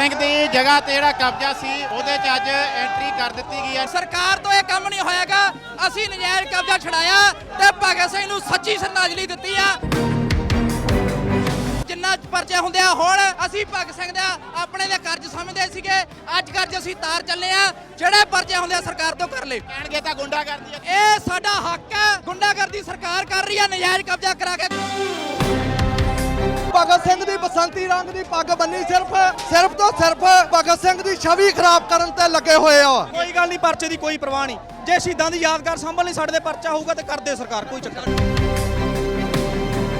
ਸਿੰਘ ਦੀ ਜਗ੍ਹਾ ਤੇ ਜਿਹੜਾ ਕਬਜ਼ਾ ਸੀ ਉਹਦੇ 'ਚ ਅੱਜ ਐਂਟਰੀ ਕਰ ਦਿੱਤੀ ਗਈ ਹੈ। ਸਰਕਾਰ ਤੋਂ ਇਹ ਕੰਮ ਨਹੀਂ ਹੋਇਆਗਾ। ਅਸੀਂ ਨਜਾਇਜ਼ ਕਬਜ਼ਾ ਛਡਾਇਆ ਤੇ ਭਗਤ ਸਿੰਘ ਨੂੰ ਸੱਚੀ ਸ਼ਰਧਾਂਜਲੀ ਦਿੱਤੀ ਆ। ਜਿੰਨਾ ਪਰਚੇ ਹੁੰਦੇ ਆ ਹੁਣ ਅਸੀਂ ਭਗਤ ਸਿੰਘ ਦਾ ਆਪਣੇ ਦੇ ਕਰਜ਼ ਸਮਝਦੇ ਸੀਗੇ। ਅੱਜ ਕਰਜ਼ ਅਸੀਂ ਤਾਰ ਚੱਲੇ ਆ। ਜਿਹੜੇ ਪਰਚੇ ਹੁੰਦੇ ਆ ਸਰਕਾਰ ਤੋਂ ਕਰ ਲੈ ਕਹਿਣਗੇ ਤਾਂ ਗੁੰਡਾ ਕਰਦੀ ਹੈ ਇਹ ਸਾਡਾ ਹੱਕ ਹੈ ਗੁੰਡਾਗਰਦੀ ਸਰਕਾਰ ਕਰ ਰਹੀ ਹੈ ਨਜਾਇਜ਼ ਕਬਜ਼ਾ ਕਰਾ ਕੇ। ਭਗਤ ਸਿੰਘ ਦੀ ਬਸੰਤੀ ਰੰਗ ਦੀ ਪੱਗ ਬੰਨੀ ਸਿਰਫ ਸਿਰਫ ਤੋਂ ਸਿਰਫ ਭਗਤ ਸਿੰਘ ਦੀ ਛਵੀ ਖਰਾਬ ਕਰਨ ਤੇ ਲੱਗੇ ਹੋਏ ਆ। ਕੋਈ ਗੱਲ ਨਹੀਂ ਪਰਚੇ ਦੀ ਕੋਈ ਪਰਵਾਹ ਨਹੀਂ। ਜੇ ਸ਼ਹੀਦਾਂ ਦੀ ਯਾਦਗਾਰ ਸੰਭਲ ਲਈ ਸਾਡੇ ਦੇ ਪਰਚਾ ਹੋਊਗਾ ਤੇ ਕਰਦੇ ਸਰਕਾਰ ਕੋਈ ਚੱਕਰ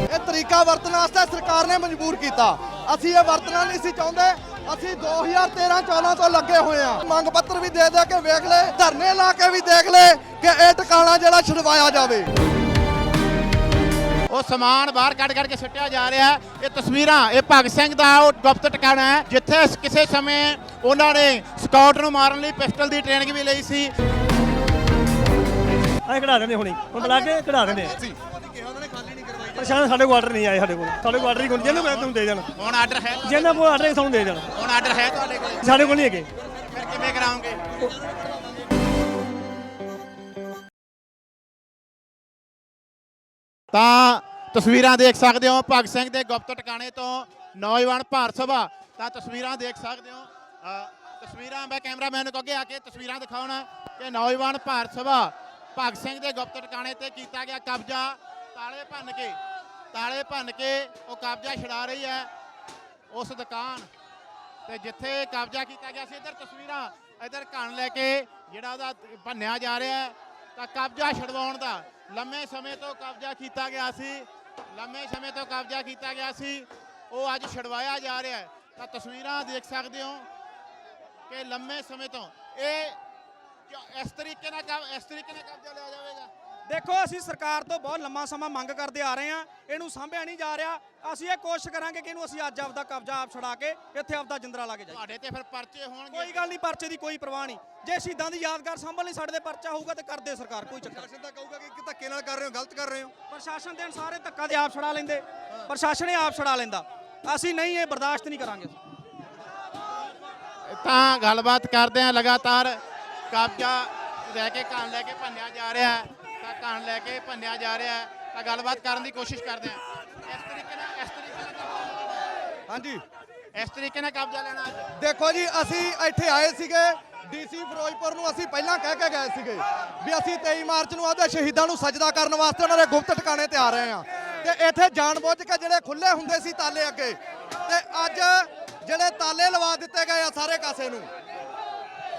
ਇਹ ਤਰੀਕਾ ਵਰਤਣ ਵਾਸਤੇ ਸਰਕਾਰ ਨੇ ਮਜਬੂਰ ਕੀਤਾ। ਅਸੀਂ ਇਹ ਵਰਤਣਾ ਨਹੀਂ ਸੀ ਚਾਹੁੰਦੇ। ਅਸੀਂ 2013-14 ਤੋਂ ਲੱਗੇ ਹੋਏ ਆ। ਮੰਗ ਪੱਤਰ ਵੀ ਦੇ ਦੇ ਕੇ ਵੇਖ ਲੈ ਧਰਨੇ ਲਾ ਕੇ ਵੀ ਦੇਖ ਲੈ ਕਿ ਇਹ ਟਿਕਾਣਾ ਜਿਹੜਾ ਛਡਵਾਇਆ ਜਾਵੇ। ਉਹ ਸਮਾਨ ਬਾਹਰ ਕੱਢ ਕੱਢ ਕੇ ਸੁੱਟਿਆ ਜਾ ਰਿਹਾ ਹੈ। ਇਹ ਤਸਵੀਰਾਂ ਇਹ ਭਗਤ ਸਿੰਘ ਦਾ ਉਹ ਗੁਪਤ ਟਿਕਾਣਾ ਹੈ ਜਿੱਥੇ ਕਿਸੇ ਸਮੇਂ ਉਹਨਾਂ ਨੇ ਸਕਾਊਟ ਨੂੰ ਮਾਰਨ ਲਈ ਪਿਸਟਲ ਦੀ ਟ੍ਰੇਨਿੰਗ ਵੀ ਲਈ ਸੀ। ਅਸੀਂ ਕਢਾ ਦਿੰਦੇ ਹੁਣੀ। ਹੁਣ ਬੁਲਾ ਕੇ ਕਢਾ ਦਿੰਦੇ ਪਰੇਸ਼ਾਨ ਸਾਡੇ ਕੋਲ ਆਰਡਰ ਨਹੀਂ ਆਏ ਸਾਡੇ ਕੋਲ। ਸਾਡੇ ਕੋਲ ਆਰਡਰ ਹੀ ਕੋਈ ਜਿਹਨੂੰ ਮੈਂ ਤੁਹਾਨੂੰ ਦੇ ਦੇਣਾ। ਹੁਣ ਆਰਡਰ ਹੈ ਜਿਹਨਾਂ ਕੋਲ? ਆਰਡਰ ਹੈ ਤੁਹਾਨੂੰ ਦੇ ਦੇਣਾ। ਹੁਣ ਆਰਡਰ ਹੈ ਤੁਹਾਡੇ ਕੋਲ? ਸਾਡੇ ਕੋਲ ਨਹੀਂ ਹੈਗੇ। ਫਿਰ ਕਿਵੇਂ ਕਰਾਉਂਗੇ ਤਾਂ ਤਸਵੀਰਾਂ ਦੇਖ ਸਕਦੇ ਹੋ ਭਗਤ ਸਿੰਘ ਦੇ ਗੁਪਤ ਟਿਕਾਣੇ ਤੋਂ ਨੌਜਵਾਨ ਭਾਰਤ ਸਭਾ। ਤਾਂ ਤਸਵੀਰਾਂ ਦੇਖ ਸਕਦੇ ਹੋ। ਤਸਵੀਰਾਂ ਮੈਂ ਕੈਮਰਾਮੈਨ ਨੂੰ ਅੱਗੇ ਆ ਕੇ ਤਸਵੀਰਾਂ ਦਿਖਾਉਣਾ ਕਿ ਨੌਜਵਾਨ ਭਾਰਤ ਸਭਾ ਭਗਤ ਸਿੰਘ ਦੇ ਗੁਪਤ ਟਿਕਾਣੇ ਤੇ ਕੀਤਾ ਗਿਆ ਕਬਜ਼ਾ। ਤਾਲੇ ਭੰਨ ਕੇ, ਤਾਲੇ ਭੰਨ ਕੇ ਉਹ ਕਬਜ਼ਾ ਛਡਾ ਰਹੀ ਹੈ ਉਸ ਦੁਕਾਨ ਤੇ ਜਿੱਥੇ ਕਬਜ਼ਾ ਕੀਤਾ ਗਿਆ ਸੀ। ਇੱਧਰ ਤਸਵੀਰਾਂ, ਇੱਧਰ ਘਣ ਲੈ ਕੇ ਜਿਹੜਾ ਉਹਦਾ ਭੰਨਿਆ ਜਾ ਰਿਹਾ ਹੈ। ਤਾਂ ਕਬਜ਼ਾ ਛਡਵਾਉਣ ਦਾ ਲੰਮੇ ਸਮੇਂ ਤੋਂ ਕਬਜ਼ਾ ਕੀਤਾ ਗਿਆ ਸੀ। ਲੰਮੇ ਸਮੇਂ ਤੋਂ ਕਬਜ਼ਾ ਕੀਤਾ ਗਿਆ ਸੀ। ਉਹ ਅੱਜ ਛਡਵਾਇਆ ਜਾ ਰਿਹਾ ਹੈ। ਤਾਂ ਤਸਵੀਰਾਂ ਦੇਖ ਸਕਦੇ ਹੋ ਕਿ ਲੰਮੇ ਸਮੇਂ ਤੋਂ ਇਹ ਇਸ ਤਰੀਕੇ ਨਾਲ ਕਬ- ਇਸ ਤਰੀਕੇ ਨਾਲ ਕਬਜ਼ਾ ਲਿਆ ਜਾਵੇਗਾ? ਦੇਖੋ ਅਸੀਂ ਸਰਕਾਰ ਤੋਂ ਬਹੁਤ ਲੰਮਾ ਸਮਾਂ ਮੰਗ ਕਰਦੇ ਆ ਰਹੇ ਹਾਂ। ਇਹਨੂੰ ਸਾਂਭਿਆ ਨਹੀਂ ਜਾ ਰਿਹਾ। ਅਸੀਂ ਇਹ ਕੋਸ਼ਿਸ਼ ਕਰਾਂਗੇ ਕਿ ਇਹਨੂੰ ਅਸੀਂ ਅੱਜ ਆਪਦਾ ਕਬਜ਼ਾ ਆਪ ਛਡਾ ਕੇ ਇੱਥੇ ਆਪਦਾ ਜਿੰਦਰਾ ਲਾ ਕੇ ਜਾਈਏ। ਤੁਹਾਡੇ ਤੇ ਫਿਰ ਪਰਚੇ ਹੋਣਗੇ। ਕੋਈ ਗੱਲ ਨਹੀਂ ਪਰਚੇ ਦੀ ਕੋਈ ਪਰਵਾਹ ਨਹੀਂ। ਜੇ ਸ਼ਹੀਦਾਂ ਦੀ ਯਾਦਗਾਰ ਸੰਭਲ ਲਈ ਸਾਡੇ ਦੇ ਪਰਚਾ ਹੋਊਗਾ ਤੇ ਕਰਦੇ ਸਰਕਾਰ ਕੋਈ ਚੱਕਰ ਨਹੀਂ। ਤਾਂ ਕਹੂਗਾ ਕਿ ਧੱਕੇ ਨਾਲ ਕਰ ਰਹੇ ਹੋ ਗਲਤ ਕਰ ਰਹੇ ਹੋ। ਪ੍ਰਸ਼ਾਸਨ ਦੇ ਅਨਸਾਰ ਇਹ ਧੱਕਾ ਦੇ ਆਪ ਛਡਾ ਲੈਂਦੇ। ਪ੍ਰਸ਼ਾਸਨ ਹੀ ਆਪ ਛਡਾ ਲੈਂਦਾ। ਅਸੀਂ ਨਹੀਂ ਇਹ ਬਰਦਾਸ਼ਤ ਨਹੀਂ ਕਰਾਂਗੇ। ਤਾਂ ਗੱਲਬਾਤ ਕਰਦੇ ਆ ਲਗਾਤਾਰ ਕਬਜ਼ਾ ਲੈ ਕੇ ਘਣ ਲੈ ਕੇ ਭੰਨਿਆ ਜਾ ਰਿਹਾ ਹੈ। ਘਣ ਲੈ ਕੇ ਭੰਨਿਆ ਜਾ ਰਿਹਾ ਹੈ ਤਾਂ ਗੱਲਬਾਤ ਕਰਨ ਦੀ ਕੋਸ਼ਿਸ਼ ਕਰਦੇ ਆ ਇਸ ਤਰੀਕੇ ਨਾਲ ਇਸ ਤਰੀਕੇ ਨਾਲ ਕਬਜ਼ਾ ਹਾਂਜੀ। ਲੈਣਾ। ਇਸ ਤਰੀਕੇ ਨਾਲ ਕਬਜ਼ਾ ਲੈਣਾ ਅੱਜ। ਦੇਖੋ ਜੀ ਅਸੀਂ ਇੱਥੇ ਆਏ ਸੀਗੇ ਡੀਸੀ ਫਿਰੋਜ਼ਪੁਰ ਨੂੰ ਅਸੀਂ ਪਹਿਲਾਂ ਕਹਿ ਕੇ ਗਏ ਸੀਗੇ ਵੀ ਅਸੀਂ 23 ਮਾਰਚ ਨੂੰ ਆਪਦੇ ਸ਼ਹੀਦਾਂ ਨੂੰ ਸਜਦਾ ਕਰਨ ਵਾਸਤੇ ਉਹਨਾਂ ਦੇ ਗੁਪਤ ਟਿਕਾਣੇ ਤੇ ਆ ਰਹੇ ਹਾਂ। ਤੇ ਇੱਥੇ ਜਾਣਬੁੱਝ ਕੇ ਜਿਹੜੇ ਖੁੱਲੇ ਹੁੰਦੇ ਸੀ ਤਾਲੇ ਅੱਗੇ ਤੇ ਅੱਜ ਜਿਹੜੇ ਤਾਲੇ ਲਵਾ ਦਿੱਤੇ ਗਏ ਆ ਸਾਰੇ ਕਾਸੇ ਨੂੰ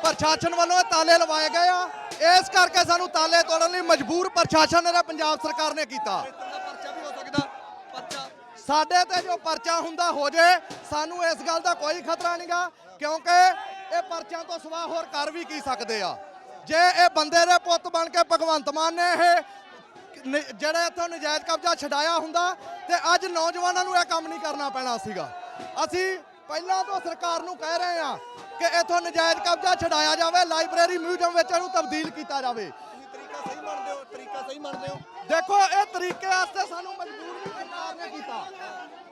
ਪ੍ਰਸ਼ਾਸਨ ਵੱਲੋਂ ਇਹ ਤਾਲੇ ਲਵਾਏ ਗਏ ਆ। ਇਸ ਕਰਕੇ ਸਾਨੂੰ ਤਾਲੇ ਤੋੜਨ ਲਈ ਮਜਬੂਰ ਪ੍ਰਸ਼ਾਸਨ ਨੇ ਪੰਜਾਬ ਸਰਕਾਰ ਨੇ ਕੀਤਾ। ਸਾਡੇ ਤੇ ਜੋ ਪਰਚਾ ਹੁੰਦਾ ਹੋ ਜੇ, ਸਾਨੂੰ ਇਸ ਗੱਲ ਦਾ ਕੋਈ ਖਤਰਾ ਨਹੀਂਗਾ ਕਿਉਂਕਿ ਇਹ ਪਰਚਿਆਂ ਤੋਂ ਸਿਵਾ ਹੋਰ ਕਰ ਵੀ ਕੀ ਸਕਦੇ ਆ। ਜੇ ਇਹ ਬੰਦੇ ਦੇ ਪੁੱਤ ਬਣ ਕੇ ਭਗਵੰਤ ਮਾਨ ਨੇ ਇਹ ਨ- ਜਿਹੜਾ ਇੱਥੋਂ ਨਜਾਇਜ਼ ਕਬਜ਼ਾ ਛਡਾਇਆ ਹੁੰਦਾ, ਤੇ ਅੱਜ ਨੌਜਵਾਨਾਂ ਨੂੰ ਇਹ ਕੰਮ ਨਹੀਂ ਕਰਨਾ ਪੈਣਾ ਸੀਗਾ। ਅਸੀਂ ਪਹਿਲਾਂ ਤੋਂ ਸਰਕਾਰ ਨੂੰ ਕਹਿ ਰਹੇ ਹਾਂ ਕਿ ਇੱਥੋਂ ਨਜਾਇਜ਼ ਕਬਜ਼ਾ ਛਡਾਇਆ ਜਾਵੇ ਲਾਇਬ੍ਰੇਰੀ ਮਿਊਜ਼ੀਅਮ ਵਿੱਚ ਇਹਨੂੰ ਤਬਦੀਲ ਕੀਤਾ ਜਾਵੇ। ਤਰੀਕਾ ਸਹੀ ਮੰਨਦੇ ਹੋ ਤਰੀਕਾ ਸਹੀ ਮੰਨਦੇ ਹੋ? ਦੇਖੋ ਇਹ ਤਰੀਕੇ ਵਾਸਤੇ ਸਾਨੂੰ ਮਜਬੂਰ ਵੀ ਸਰਕਾਰ ਨੇ ਕੀਤਾ।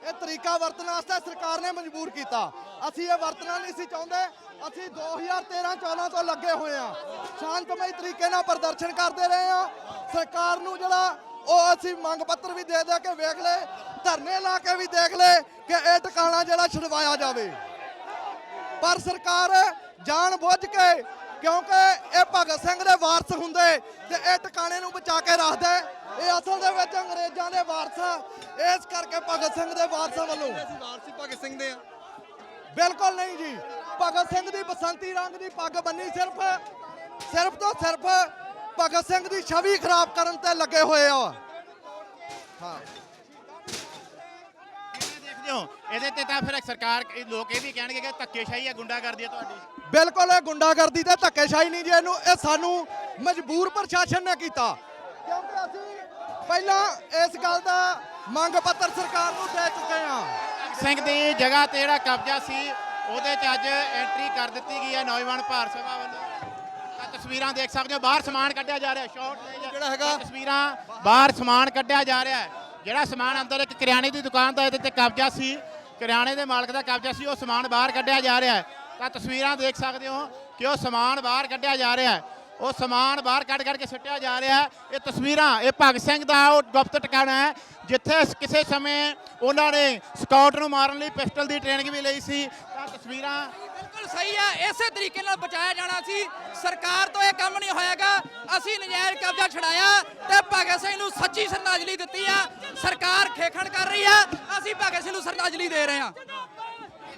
ਇਹ ਤਰੀਕਾ ਵਰਤਣ ਵਾਸਤੇ ਸਰਕਾਰ ਨੇ ਮਜਬੂਰ ਕੀਤਾ। ਅਸੀਂ ਇਹ ਵਰਤਣਾ ਨਹੀਂ ਸੀ ਚਾਹੁੰਦੇ। ਅਸੀਂ 2013-14 ਤੋਂ ਲੱਗੇ ਹੋਏ ਆ ਸ਼ਾਂਤਮਈ ਤਰੀਕੇ ਨਾਲ ਪ੍ਰਦਰਸ਼ਨ ਕਰਦੇ ਰਹੇ ਆ ਸਰਕਾਰ ਨੂੰ ਜਿਹੜਾ ਉਹ ਅਸੀਂ ਮੰਗ ਪੱਤਰ ਵੀ ਦੇ ਦੇ ਕੇ ਵੇਖ ਲੈ ਧਰਨੇ ਲਾ ਕੇ ਵੀ ਦੇਖ ਲੈ ਕਿ ਇਹ ਟਿਕਾਣਾ ਜਿਹੜਾ ਛਡਵਾਇਆ ਜਾਵੇ। ਪਰ ਸਰਕਾਰ ਜਾਣ ਬੁੱਝ ਕੇ ਕਿਉਂਕਿ ਇਹ ਭਗਤ ਸਿੰਘ ਦੇ ਵਾਰਸ ਹੁੰਦੇ ਤੇ ਇਹ ਟਿਕਾਣੇ ਨੂੰ ਬਚਾ ਕੇ ਰੱਖਦੇ ਇਹ ਅਸਲ ਦੇ ਵਿੱਚ ਅੰਗਰੇਜ਼ਾਂ ਦੇ ਵਾਰਸ ਆ। ਇਸ ਕਰਕੇ ਭਗਤ ਸਿੰਘ ਦੇ ਵਾਰਸਾਂ ਵੱਲੋਂ ਅਸੀਂ ਵਾਰਸੀ ਭਗਤ ਸਿੰਘ ਦੇ ਆ। ਬਿਲਕੁਲ ਨਹੀਂ ਜੀ। ਭਗਤ ਸਿੰਘ ਦੀ ਬਸੰਤੀ ਰੰਗ ਦੀ ਪੱਗ ਬੰਨੀ ਸਿਰਫ ਸਿਰਫ ਤੋਂ ਸਿਰਫ ਭਗਤ ਸਿੰਘ ਦੀ ਛਵੀ ਖਰਾਬ ਕਰਨ ਤੇ ਲੱਗੇ ਹੋਏ ਆ। ਹਾਂ। ਦੇਖਦੇ ਹੋ ਇਹਦੇ ਤੇ ਤਾਂ ਫਿਰ ਸਰਕਾਰ ਲੋਕ ਇਹ ਵੀ ਕਹਿਣਗੇ ਕਿ ਧੱਕੇਸ਼ਾਹੀ ਹੈ ਗੁੰਡਾਗਰਦੀ ਹੈ ਤੁਹਾਡੀ। ਬਿਲਕੁਲ ਇਹ ਗੁੰਡਾਗਰਦੀ ਤੇ ਧੱਕੇਸ਼ਾਹੀ ਨਹੀਂ ਜੀ ਇਹਨੂੰ ਇਹ ਸਾਨੂੰ ਮਜਬੂਰ ਪ੍ਰਸ਼ਾਸਨ ਨੇ ਕੀਤਾ। ਕਿਉਂਕਿ ਅਸੀਂ ਪਹਿਲਾਂ ਇਸ ਗੱਲ ਦਾ ਮੰਗ ਪੱਤਰ ਸਰਕਾਰ ਨੂੰ ਦੇ ਚੁੱਕੇ ਹਾਂ। ਸਿੰਘ ਦੀ ਜਗ੍ਹਾ ਤੇ ਜਿਹੜਾ ਕਬਜ਼ਾ ਸੀ ਉਹਦੇ 'ਚ ਅੱਜ ਐਂਟਰੀ ਕਰ ਦਿੱਤੀ ਗਈ ਹੈ ਨੌਜਵਾਨ ਭਾਰਤ ਸਭਾ ਵੱਲੋਂ। ਤਸਵੀਰਾਂ ਦੇਖ ਸਕਦੇ ਹੋ। ਬਾਹਰ ਸਮਾਨ ਕੱਢਿਆ ਜਾ ਰਿਹਾ ਸ਼ਾਰਟ ਜਿਹੜਾ ਹੈਗਾ- ਤਸਵੀਰਾਂ ਬਾਹਰ ਸਮਾਨ ਕੱਢਿਆ ਜਾ ਰਿਹਾ ਜਿਹੜਾ ਸਮਾਨ ਅੰਦਰ ਇੱਕ ਕਰਿਆਨੇ ਦੀ ਦੁਕਾਨ ਦਾ ਇਹਦੇ ਤੇ ਕਬਜ਼ਾ ਸੀ ਕਰਿਆਣੇ ਦੇ ਮਾਲਕ ਦਾ ਕਬਜ਼ਾ ਸੀ ਉਹ ਸਮਾਨ ਬਾਹਰ ਕੱਢਿਆ ਜਾ ਰਿਹਾ ਤਾਂ ਤਸਵੀਰਾਂ ਦੇਖ ਸਕਦੇ ਹੋ ਕਿ ਉਹ ਸਮਾਨ ਬਾਹਰ ਕੱਢਿਆ ਜਾ ਰਿਹਾ ਉਹ ਸਮਾਨ ਬਾਹਰ ਕੱਢ ਕੱਢ ਕੇ ਸਿੱਟਿਆ ਜਾ ਰਿਹਾ ਇਹ ਤਸਵੀਰਾਂ ਇਹ ਭਗਤ ਸਿੰਘ ਦਾ ਉਹ ਗੁਪਤ ਟਿਕਾਣਾ ਹੈ ਜਿੱਥੇ ਕਿਸੇ ਸਮੇਂ ਉਹਨਾਂ ਨੇ ਸਕਾਊਟ ਨੂੰ ਮਾਰਨ ਲਈ ਪਿਸਟਲ ਦੀ ਟ੍ਰੇਨਿੰਗ ਵੀ ਲਈ ਸੀ। ਤਾਂ ਤਸਵੀਰਾਂ ਬਿਲਕੁਲ ਸਹੀ ਆ ਇਸੇ ਤਰੀਕੇ ਨਾਲ ਬਚਾਇਆ ਜਾਣਾ ਸੀ। ਸਰਕਾਰ ਤੋਂ ਇਹ ਕੰਮ ਨਹੀਂ ਹੋਇਆਗਾ। ਅਸੀਂ ਨਜਾਇਜ਼ ਕਬਜ਼ਾ ਛਡਾਇਆ ਤੇ ਭਗਤ ਸਿੰਘ ਨੂੰ ਸੱਚੀ ਸ਼ਰਧਾਂਜਲੀ ਦਿੱਤੀ ਆ। ਸਰਕਾਰ ਖੇਖਣ ਕਰ ਰਹੀ ਆ। ਅਸੀਂ ਭਗਤ ਸਿੰਘ ਨੂੰ ਸ਼ਰਧਾਂਜਲੀ ਦੇ ਰਹੇ ਆ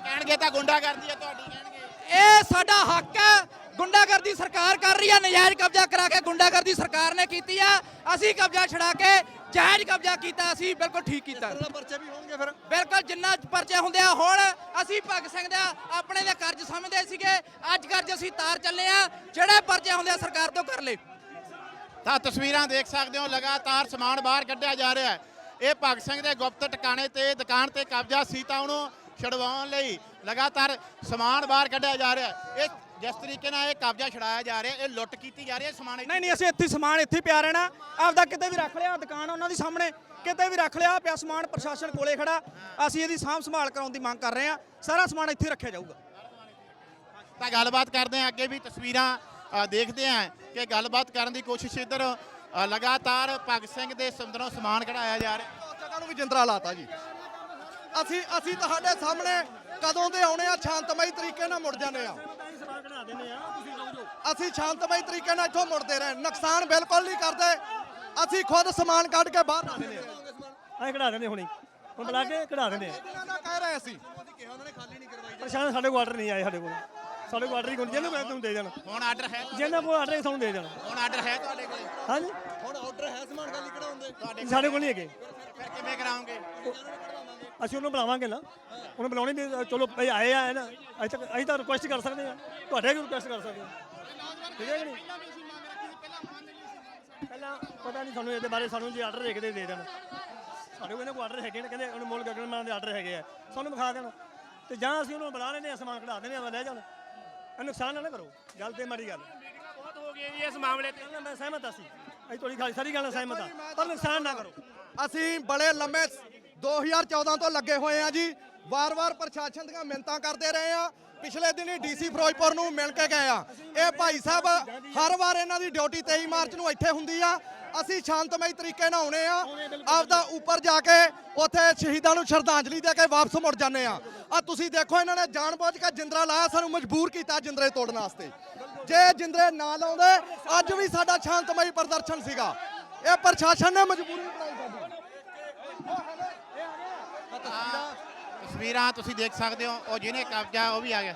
ਕਹਿਣਗੇ ਤਾਂ ਗੁੰਡਾਗਰਦੀ ਹੈ ਤੁਹਾਡੀ ਕਹਿਣਗੇ। ਇਹ ਸਾਡਾ ਹੱਕ ਹੈ ਗੁੰਡਾਗਰਦੀ ਸਰਕਾਰ ਕਰ ਰਹੀ ਆ। ਨਜਾਇਜ਼ ਕਬਜ਼ਾ ਕਰਾ ਕੇ ਗੁੰਡਾਗਰਦੀ ਸਰਕਾਰ ਨੇ ਕੀਤੀ ਆ। ਅਸੀਂ ਕਬਜ਼ਾ ਛਡਾ ਕੇ ਜਾਇਜ਼ ਕਬਜ਼ਾ ਕੀਤਾ ਅਸੀਂ ਬਿਲਕੁਲ ਠੀਕ ਕੀਤਾ। ਪਰਚੇ ਵੀ ਹੋਣਗੇ ਫਿਰ। ਬਿਲਕੁਲ ਜਿੰਨਾ ਪਰਚੇ ਹੁੰਦੇ ਆ ਹੁਣ ਅਸੀਂ ਭਗਤ ਸਿੰਘ ਦਾ ਆਪਣੇ ਦੇ ਕਰਜ਼ ਸਮਝਦੇ ਸੀਗੇ ਅੱਜ ਕਰਜ਼ ਅਸੀਂ ਤਾਰ ਚੱਲੇ ਆ ਜਿਹੜੇ ਪਰਚੇ ਹੁੰਦੇ ਆ ਸਰਕਾਰ ਤੋਂ ਕਰ ਲਏ। ਤਾਂ ਤਸਵੀਰਾਂ ਦੇਖ ਸਕਦੇ ਹੋ ਲਗਾਤਾਰ ਸਮਾਨ ਬਾਹਰ ਕੱਢਿਆ ਜਾ ਰਿਹਾ ਹੈ। ਇਹ ਭਗਤ ਸਿੰਘ ਦੇ ਗੁਪਤ ਟਿਕਾਣੇ ਤੇ ਦੁਕਾਨ ਤੇ ਕਬਜ਼ਾ ਸੀ ਤਾਂ ਉਹਨੂੰ ਛਡਵਾਉਣ ਲਈ ਲਗਾਤਾਰ ਸਮਾਨ ਬਾਹਰ ਕੱਢਿਆ ਜਾ ਰਿਹਾ ਹੈ। ਇਹ ਜਿਸ ਤਰੀਕੇ ਨਾਲ ਇਹ ਕਬਜ਼ਾ ਛਡਾਇਆ ਜਾ ਰਿਹਾ ਇਹ ਲੁੱਟ ਕੀਤੀ ਜਾ ਰਹੀ ਹੈ ਸਮਾਨ ਨਹੀਂ ਨਹੀਂ ਅਸੀਂ ਇੱਥੇ ਸਮਾਨ ਇੱਥੇ ਪਿਆ ਰਹਿਣਾ। ਆਪਦਾ ਕਿਤੇ ਵੀ ਰੱਖ ਲਿਆ ਦੁਕਾਨ ਉਹਨਾਂ ਦੀ ਸਾਹਮਣੇ। ਕਿਤੇ ਵੀ ਰੱਖ ਲਿਆ ਪਿਆ ਸਮਾਨ ਪ੍ਰਸ਼ਾਸਨ ਕੋਲੇ ਖੜਾ। ਅਸੀਂ ਇਹਦੀ ਸਾਂਭ ਸੰਭਾਲ ਕਰਾਉਣ ਦੀ ਮੰਗ ਕਰ ਰਹੇ ਹਾਂ। ਸਾਰਾ ਸਮਾਨ ਇੱਥੇ ਰੱਖਿਆ ਜਾਊਗਾ। ਤਾਂ ਗੱਲਬਾਤ ਕਰਦੇ ਹਾਂ ਅੱਗੇ ਵੀ ਤਸਵੀਰਾਂ ਦੇਖਦੇ ਹਾਂ ਕਿ ਗੱਲਬਾਤ ਕਰਨ ਦੀ ਕੋਸ਼ਿਸ਼ ਇੱਧਰ ਲਗਾਤਾਰ ਭਗਤ ਸਿੰਘ ਦੇ ਸੰਦਰੋਂ ਸਮਾਨ ਕਢਾਇਆ ਜਾ ਰਿਹਾ। ਜਗ੍ਹਾ ਨੂੰ ਵੀ ਜਿੰਦਰਾ ਲਾਤਾ ਜੀ। ਅਸੀਂ ਅਸੀਂ ਤੁਹਾਡੇ ਸਾਹਮਣੇ ਕਦੋਂ ਦੇ ਆਉਣੇ ਆ ਸ਼ਾਂਤਮਈ ਤਰੀਕੇ ਨਾਲ ਮੁੜ ਜਾਂਦੇ ਆ। ਦਿੰਦੇ ਆ ਤੁਸੀਂ ਅਸੀਂ ਸ਼ਾਂਤਮਈ ਤਰੀਕੇ ਨਾਲ ਇੱਥੋਂ ਮੁੜਦੇ ਰਹੇ। ਨੁਕਸਾਨ ਬਿਲਕੁਲ ਨਹੀਂ ਕਰਦੇ। ਅਸੀਂ ਖੁਦ ਸਮਾਨ ਕੱਢ ਕੇ ਬਾਹਰ ਲਾ ਦਿੰਦੇ ਅਸੀਂ ਕਢਾ ਦਿੰਦੇ ਹੁਣੀ। ਹੁਣ ਬੁਲਾ ਕੇ ਕਢਾ ਦਿੰਦੇ ਆ। ਇਹਨਾਂ ਦਾ ਕਹਿ ਰਹੇ ਸੀ ਪ੍ਰਸ਼ਾਸਨ ਸਾਡੇ ਕੋਲ ਆਰਡਰ ਨਹੀਂ ਆਏ ਸਾਡੇ ਕੋਲ। ਸਾਡੇ ਕੋਲ ਆਰਡਰ ਹੀ ਕੋਈ ਨਹੀਂ ਜਿਹਨੂੰ ਮੈਂ ਤੁਹਾਨੂੰ ਦੇ ਦੇਣ। ਹੁਣ ਆਰਡਰ ਹੈ ਜਿਹਨਾਂ ਕੋਲ ਆਰਡਰ ਤੁਹਾਨੂੰ ਦੇ ਦੇਣ। ਹੁਣ ਆਰਡਰ ਹੈ ਤੁਹਾਡੇ ਕੋਲ। ਹਾਂਜੀ। ਹੁਣ ਆਰਡਰ ਹੈ ਸਮਾਨ ਤੁਹਾਡੇ ਸਾਡੇ ਕੋਲ ਨਹੀਂ ਹੈਗੇ। ਕਿਵੇਂ ਕਰਾਉਂਗੇ? ਅਸੀਂ ਉਹਨੂੰ ਬੁਲਾਵਾਂਗੇ ਨਾ। ਉਹਨੂੰ ਬੁਲਾਉਣੀ ਵੀ ਚਲੋ ਭਈ ਆਏ ਆ ਨਾ। ਅਸੀਂ ਤਾਂ ਅਸੀਂ ਤਾਂ ਰਿਕੁਐਸਟ ਕਰ ਸਕਦੇ ਆ ਤੁਹਾਡੇ ਵੀ ਰਿਕੁਐਸਟ ਕਰ ਸਕਦੇ ਆ ਠੀਕ ਹੈ ਕਿ ਨਹੀਂ? ਪਹਿਲਾਂ ਪਤਾ ਨਹੀਂ ਸਾਨੂੰ ਇਹਦੇ ਬਾਰੇ ਸਾਨੂੰ ਜੇ ਆਰਡਰ ਦੇਖਦੇ ਦੇ ਦੇਣ। ਸਾਡੇ ਕੋਲ ਇਹਨਾਂ ਕੋਲ ਆਰਡਰ ਹੈਗੇ ਨੇ ਕਹਿੰਦੇ ਉਹਨੂੰ ਮੁੱਲ ਗਗਨ ਮਾਨ ਦੇ ਆਰਡਰ ਹੈਗੇ ਆ। ਸਾਨੂੰ ਵਿਖਾ ਦੇਣ। ਤੇ ਜਾਂ ਅਸੀਂ ਉਹਨੂੰ ਬੁਲਾ ਲੈਂਦੇ ਆ ਸਮਾਨ ਕਢਾ ਦਿੰਦੇ ਆ ਲੈ ਜਾਣ। ਇਹ ਨੁਕਸਾਨ ਨਾ ਕਰੋ। ਗੱਲ ਤੇ ਮਾੜੀ ਗੱਲ। ਬਹੁਤ ਹੋ ਗਈ ਜੀ ਇਸ ਮਾਮਲੇ ਤੇ। ਮੈਂ ਸਹਿਮਤ ਅਸੀਂ। ਅਸੀਂ ਤੁਹਾਡੀ ਖਾਲੀ ਸਾਰੀ ਗੱਲ ਨਾਲ ਸਹਿਮਤ ਆ ਪਰ ਨੁਕਸਾਨ ਨਾ ਕਰੋ। ਅਸੀਂ ਬੜੇ ਲੰਮੇ 2014 ਤੋਂ ਲੱਗੇ ਹੋਏ ਆ ਜੀ। ਵਾਰ-ਵਾਰ ਪ੍ਰਸ਼ਾਸਨ ਦੀਆਂ ਮਿੰਤਾਂ ਕਰਦੇ ਰਹੇ ਆ ਪਿਛਲੇ ਦਿਨੀ ਡੀਸੀ ਫਿਰੋਜ਼ਪੁਰ ਨੂੰ ਮਿਲ ਕੇ ਗਏ ਆ ਇਹ ਭਾਈ ਸਾਹਿਬ ਹਰ ਵਾਰ ਇਹਨਾਂ ਦੀ ਡਿਊਟੀ 23 ਮਾਰਚ ਨੂੰ ਇੱਥੇ ਹੁੰਦੀ ਆ। ਅਸੀਂ ਸ਼ਾਂਤਮਈ ਤਰੀਕੇ ਨਾਲ ਆਉਣੇ ਆ ਆਪਦਾ ਉੱਪਰ ਜਾ ਕੇ ਉੱਥੇ ਸ਼ਹੀਦਾਂ ਨੂੰ ਸ਼ਰਧਾਂਜਲੀ ਦੇ ਕੇ ਵਾਪਸ ਮੁੜ ਜਾਂਦੇ ਆ ਆ ਤੁਸੀਂ ਦੇਖੋ ਇਹਨਾਂ ਨੇ ਜਾਣਬੁੱਝ ਕੇ ਜਿੰਦਰਾ ਲਾਇਆ ਸਾਨੂੰ ਮਜਬੂਰ ਕੀਤਾ ਜਿੰਦਰੇ ਤੋੜਨ ਵਾਸਤੇ। ਜੇ ਜਿੰਦਰੇ ਨਾ ਲਾਉਂਦੇ, ਅੱਜ ਵੀ ਸਾਡਾ ਸ਼ਾਂਤਮਈ ਪ੍ਰਦਰਸ਼ਨ ਸੀਗਾ। ਇਹ ਪ੍ਰਸ਼ਾਸਨ ਨੇ ਮਜਬੂਰੀ ਬਣਾਈ ਸਾਡੀ। ਤਸਵੀਰਾਂ ਤੁਸੀਂ ਦੇਖ ਸਕਦੇ ਹੋ ਉਹ ਜਿਹਨੇ ਕਬਜ਼ਾ ਉਹ ਵੀ ਆ ਗਿਆ।